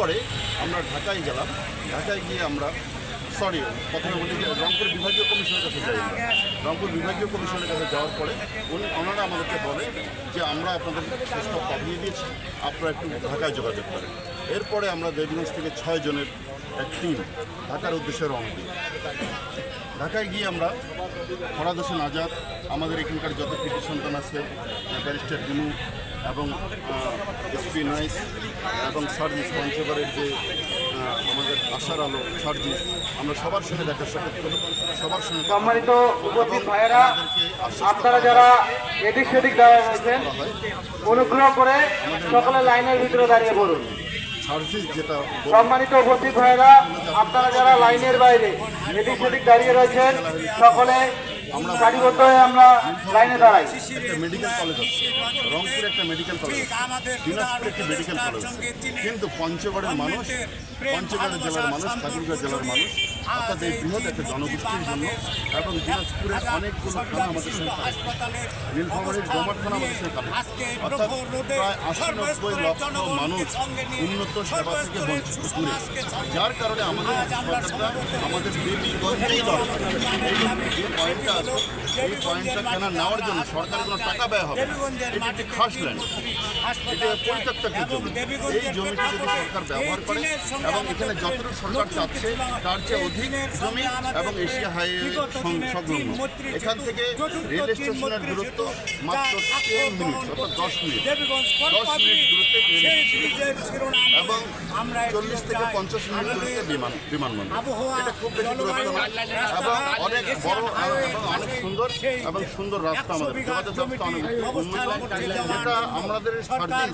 এরপরে আমরা ঢাকায় গেলাম। ঢাকায় গিয়ে আমরা সরি প্রথমে বলি রংপুর বিভাগীয় কমিশনের কাছে যাই রংপুর বিভাগীয় কমিশনের কাছে যাওয়ার পরে উনি, ওনারা আমাদেরকে বলে যে আমরা আপনাদের প্রস্তাব পাঠিয়ে দিয়েছি, আপনারা একটু ঢাকায় যোগাযোগ করেন। এরপরে আমরা দেবীগঞ্জ থেকে ছয় জনের এক টিম ঢাকার উদ্দেশ্যে রওনা দিই। ঢাকায় গিয়ে আমরা ফরাদ আজাদ, আমাদের এখানকার যত কৃতি সন্তান আছে, ব্যারিস্টার দিনু এবং এসপি নাইস এবং সার্জিস পঞ্চগড়ের যে আমাদের আশার আলো সার্জিস আমরা সবার সঙ্গে দেখা সাক্ষাৎ করি সবার সঙ্গে সম্মানিত উপস্থিত ভাইয়েরা আপনারা যারা এদিক সেদিক দাঁড়িয়ে রয়েছেন অনুগ্রহ করে সকলে লাইনের ভিতরে দাঁড়িয়ে পড়ুন। সম্মানিত উপস্থিত ভাইয়েরা আপনারা যারা লাইনের বাইরে এদিক সেদিক দাঁড়িয়ে রয়েছেন সকলে সারিবদ্ধ হয়ে আমরা লাইনে দাঁড়াই। একটা মেডিকেল কলেজ আছে রংপুরে একটা মেডিকেল কলেজ আছে একটি মেডিকেল কলেজ কিন্তু পঞ্চগড়ের মানুষ পঞ্চগড় জেলার মানুষ ঠাকুরগাঁও জেলার মানুষ অর্থাৎ এই বৃহৎ একটা জনগোষ্ঠীর জন্য এবং দিনাজপুরের অনেকগুলো থানা আমাদের সঙ্গে। নীলফামারীর গোমার থানা আমাদের সঙ্গে অর্থাৎ প্রায় আশি নব্বই লক্ষ মানুষ উন্নত সেবা থেকে বঞ্চিত দূরে। যার কারণে আমাদের সরকারটা আমাদের দরকার যে পয়েন্টটা আছে। এই পয়েন্টটা কেনা নেওয়ার জন্য সরকারের কোনো টাকা ব্যয় হবে না। একটি খাস এটা পরিত্যক্ত একটি জমি। এই জমিটি যদি সরকার ব্যবহার করে এবং এখানে যতটুকু সরকার চাচ্ছে তার চেয়ে অধিক জমি এবং এশিয়া হাইওয়ে সংলগ্ন। এখান থেকে রেল স্টেশনের দূরত্ব মাত্র টেন মিনিট অর্থাৎ দশ মিনিট। দশ মিনিট দূরত্বে এবং চল্লিশ থেকে পঞ্চাশ মিনিট দূরত্বে বিমান বিমানবন্দর। এটা খুব বেশি দূরত্ব এবং অনেক বড় এবং অনেক সুন্দর এবং সুন্দর রাস্তা আমাদের। যোগাযোগ ব্যবস্থা অনেক উন্নত যেটা আমাদের সার্ভিস